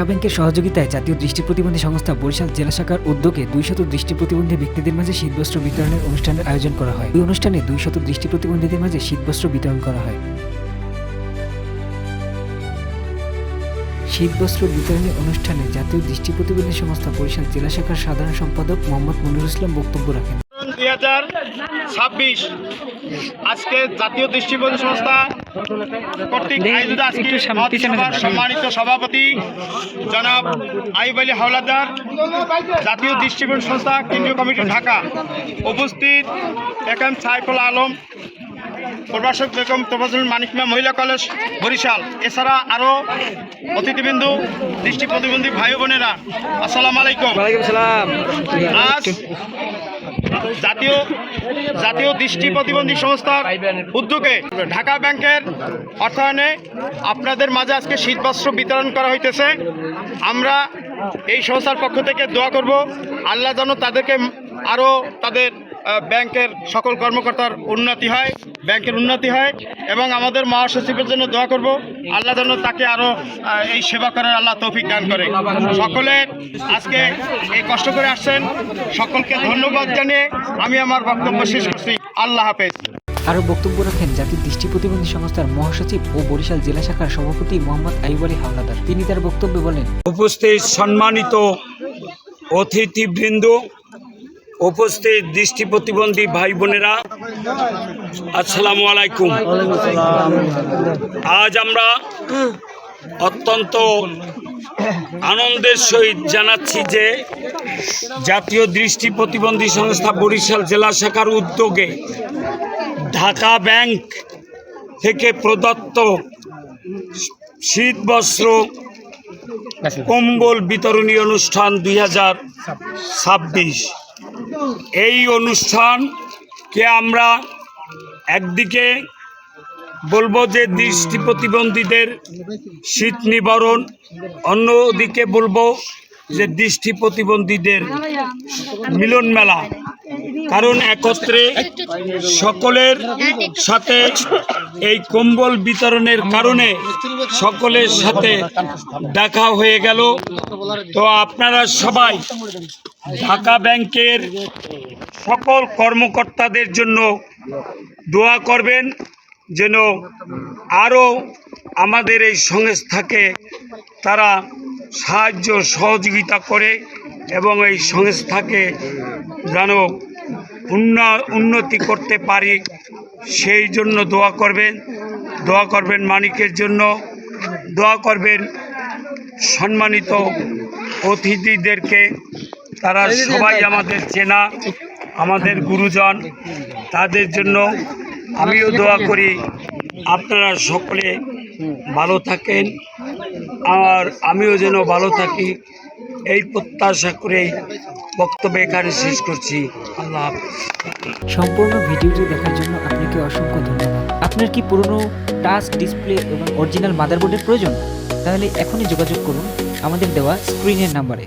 ঢাকা ব্যাংকের সহযোগিতায় জাতীয় দৃষ্টি প্রতিবন্ধী সংস্থা বরিশাল জেলা শাখার উদ্যোগে দুইশত দৃষ্টি প্রতিবন্ধী ব্যক্তিদের মাঝে শীতবস্ত্র বিতরণের অনুষ্ঠানের আয়োজন করা হয়। এই অনুষ্ঠানে দুইশত দৃষ্টি প্রতিবন্ধীদের মাঝে শীতবস্ত্র বিতরণ করা হয়। শীতবস্ত্র বিতরণী অনুষ্ঠানে জাতীয় দৃষ্টি প্রতিবন্ধী সংস্থা বরিশাল জেলা শাখার সাধারণ সম্পাদক মোহাম্মদ মনিরুল ইসলাম বক্তব্য রাখেন। দুই হাজার ছাব্বিশ আজকে জাতীয় দৃষ্টিপ্রতি সংস্থা কর্তৃক আয়োজিত আজকে মহাসভার সম্মানিত সভাপতি জনাব আইব আলী হাওলাদার জাতীয় দৃষ্টিপ্রতি সংস্থা কেন্দ্রীয় কমিটি ঢাকা উপস্থিত একাম সাইফুল আলম প্রভাষক বেগম তোফাজুল মানিক মিয়া মহিলা কলেজ বরিশাল। এছাড়া আরও অতিথিবিন্দু দৃষ্টি প্রতিবন্ধী ভাই বোনেরা। আসসালামু আলাইকুম। আজ জাতীয় জাতীয় দৃষ্টি প্রতিবন্ধী সংস্থার উদ্যোগে ঢাকা ব্যাংকের অর্থায়নে আপনাদের মাঝে আজকে শীতবস্ত্র বিতরণ করা হইতেছে। আমরা এই সংস্থার পক্ষ থেকে দোয়া করব, আল্লাহ যেন তাদেরকে আরও তাদের ব্যাংকের সকল কর্মকর্তার উন্নতি হয়। ব্যাংকের উন্নতি হয় এবং আমাদের মহাসচিবের জন্য দোয়া করব। আল্লাহ যেন তাকে আরও এই সেবা করার আল্লাহ তৌফিক দান করে। সকলে আজকে এই কষ্ট করে আসছেন। সকলকে ধন্যবাদ জানিয়ে আমি আমার বক্তব্য শেষ করছি। আল্লাহ হাফেজ। আরও বক্তব্য রাখেন জাতীয় দৃষ্টি প্রতিবন্ধী সংস্থার মহাসচিব ও বরিশাল জেলা শাখার সভাপতি মোহাম্মদ আইব আলী হাওলাদার। তিনি তার বক্তব্যে বলেন উপস্থিত সম্মানিত অতিথিবৃন্দ উপস্থিত দৃষ্টি প্রতিবন্ধী ভাই বোনেরা, আসসালামু আলাইকুম। আজ আমরা অত্যন্ত আনন্দের সহিত জানাচ্ছি যে জাতীয় দৃষ্টি প্রতিবন্ধী সংস্থা বরিশাল জেলা শাখার উদ্যোগে ঢাকা ব্যাংক থেকে প্রদত্ত শীত বস্ত্র কম্বল বিতরণী অনুষ্ঠান দুই হাজার ছাব্বিশ। এই অনুষ্ঠানকে আমরা একদিকে বলব যে দৃষ্টি প্রতিবন্ধীদের শীত নিবারণ, অন্যদিকে বলব যে দৃষ্টি প্রতিবন্ধীদের মিলন মেলা। কারণ একত্রে সকলের সাথে এই কম্বল বিতরণের কারণে সকলের সাথে দেখা হয়ে গেল। তো আপনারা সবাই ঢাকা ব্যাংকের সকল কর্মকর্তাদের জন্য দোয়া করবেন যেন আরও আমাদের এই সংস্থাকে তারা সাহায্য সহযোগিতা করে এবং এই সংস্থাকে যেন উন্না- উন্নতি করতে পারি, সেই জন্য দোয়া করবেন। দোয়া করবেন মানিকের জন্য। দোয়া করবেন সম্মানিত অতিথিদেরকে। তারা সবাই আমাদের চেনা আমাদের গুরুজন। তাদের জন্য আমিও দোয়া করি আপনারা সকলে ভালো থাকেন। আর আমিও যেন ভালো থাকি এই প্রত্যাশা করেই বক্তব্য এখানে শেষ করছি। আল্লাহ সম্পূর্ণ ভিডিওটি দেখার জন্য আপনাকে অসংখ্য ধন্যবাদ। আপনার কি পুরনো টাচ ডিসপ্লে এবং অরিজিনাল মাদারবোর্ডের প্রয়োজন? তাহলে এখনই যোগাযোগ করুন আমাদের দেওয়া স্ক্রিনের নাম্বারে